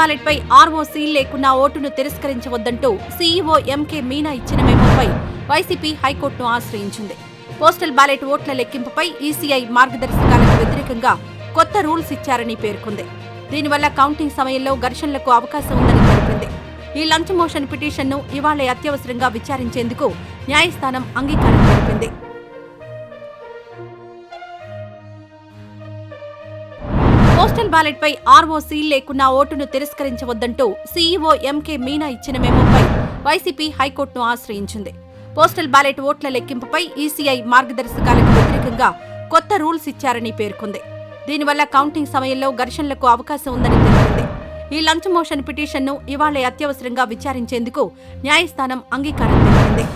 Postal ballot పై ROC లేకున్నా ఓటును తిరస్కరించవద్దంటూ CEO MK Meena ఇచ్చిన మెమోపై వైసీపీ హైకోర్టును ఆశ్రయించింది. పోస్టల్ బ్యాలెట్ ఓట్ల లెక్కింపుపై ఈసీఐ మార్గదర్శకాలకు వ్యతిరేకంగా కొత్త రూల్స్ ఇచ్చారని పేర్కొంది. దీనివల్ల కౌంటింగ్ సమయంలో ఘర్షణలకు అవకాశం ఉందని తెలిపింది. ఈ లంచ్ మోషన్ పిటిషన్ను ఇవాళ అత్యవసరంగా విచారించేందుకు న్యాయస్థానం అంగీకారం తెలిపింది. పోస్టల్ బ్యాలెట్ పై ఆర్ఓ సీల్ లేకున్నా ఓటును తిరస్కరించవద్దంటూ సీఈఓ ఎంకే మీనా ఇచ్చిన మెమోపై వైసీపీ హైకోర్టును ఆశ్రయించింది. పోస్టల్ బ్యాలెట్ ఓట్ల లెక్కింపుపై ఈసీఐ మార్గదర్శకాలకు వ్యతిరేకంగా కొత్త రూల్స్ ఇచ్చారని పేర్కొంది. దీనివల్ల కౌంటింగ్ సమయంలో ఘర్షణలకు అవకాశం ఉందని తెలిపింది. ఈ లంచ్ మోషన్ పిటిషన్ను ఇవాళ అత్యవసరంగా విచారించేందుకు న్యాయస్థానం అంగీకారం తెలిపింది.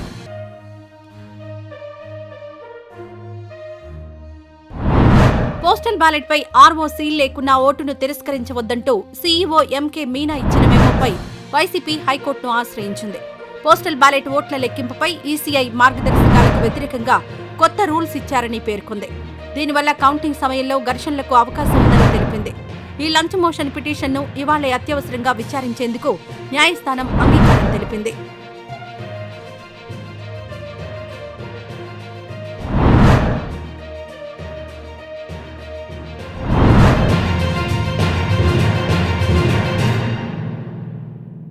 పోస్టల్ బ్యాలెట్ పై ఆర్ఓ సీల్ లేకున్నా ఓటును తిరస్కరించవద్దంటూ సీఈఓ ఎంకే మీనా ఇచ్చిన మెమోపై వైసీపీ హైకోర్టును ఆశ్రయించింది. పోస్టల్ బ్యాలెట్ ఓట్ల లెక్కింపుపై ఈసీఐ మార్గదర్శకాలకు వ్యతిరేకంగా కొత్త రూల్స్ ఇచ్చారని పేర్కొంది. దీనివల్ల కౌంటింగ్ సమయంలో ఘర్షణలకు అవకాశం ఉందని తెలిపింది. ఈ లంచ్ మోషన్ పిటిషన్ను ఇవాళ అత్యవసరంగా విచారించేందుకు న్యాయస్థానం అంగీకారం తెలిపింది.